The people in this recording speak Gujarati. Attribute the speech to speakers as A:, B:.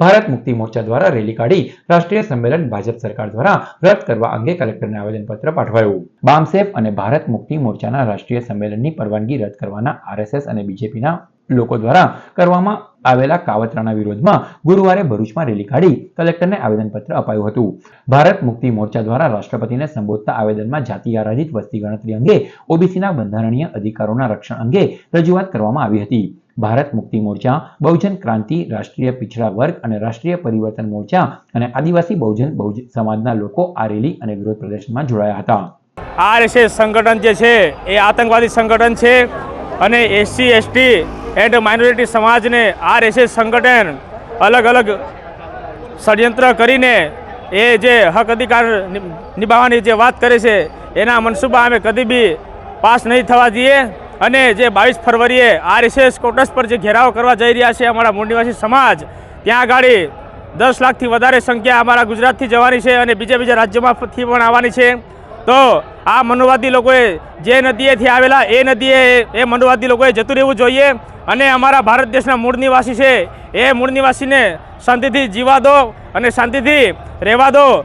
A: ભારત મુક્તિ મોરચા દ્વારા રેલી કાઢી રાષ્ટ્રીય સંમેલન ભાજપ સરકાર દ્વારા રદ કરવા અંગે કલેક્ટરને આવેદનપત્ર પાઠવાયું. બામસેફ અને ભારત મુક્તિ મોરચાના રાષ્ટ્રીય સંમેલનની પરવાનગી રદ કરવાના આરએસએસ અને બીજેપીના લોકો દ્વારા કરવામાં આવેલા કાવતરાના વિરોધમાં ગુરુવારે ભરૂચમાં રેલી કાઢી કલેક્ટરને આવેદનપત્ર અપાયું હતું. ભારત મુક્તિ મોરચા દ્વારા રાષ્ટ્રપતિને સંબોધતા આવેદનમાં જાતિ આધારિત વસ્તી ગણતરી અંગે ઓબીસીના બંધારણીય અધિકારોના રક્ષણ અંગે રજૂઆત કરવામાં આવી હતી. ભારત મુક્તિ મોરચા, બહુજન ક્રાંતિ, રાષ્ટ્રીય પિછડા વર્ગ અને રાષ્ટ્રીય પરિવર્તન મોરચા અને આદિવાસી બહુજન બહુજન સમાજના લોકો આ રેલી અને વિરોધ પ્રદર્શનમાં જોડાયા હતા.
B: આરએસએસ સંગઠન જે છે, એ આતંકવાદી સંગઠન છે અને એસસી, એસટી એન્ડ માઇનોરિટી સમાજને આરએસએસ સંગઠન અલગ અલગ ષડયંત્ર કરીને એ જે હક અધિકાર નિભાવવાની જે વાત કરે છે, એના મનસૂબા અમે કદી બી પાસ નહીં થવા દઈએ. અને જે બાવીસ ફરવરીએ આરએસએસ કોટસ પર જે ઘેરાવ કરવા જઈ રહ્યા છે અમારા મૂળ નિવાસી સમાજ, ત્યાં આગળ દસ લાખથી વધારે સંખ્યા અમારા ગુજરાતથી જવાની છે અને બીજા બીજા રાજ્યોમાંથી પણ આવવાની છે. તો આ મનુવાદી લોકોએ જે નદીએથી આવેલા એ નદીએ, એ મનુવાદી લોકોએ જતું રહેવું જોઈએ અને અમારા ભારત દેશના મૂળ નિવાસી છે એ મૂળ નિવાસીને શાંતિથી જીવા દો અને શાંતિથી રહેવા દો.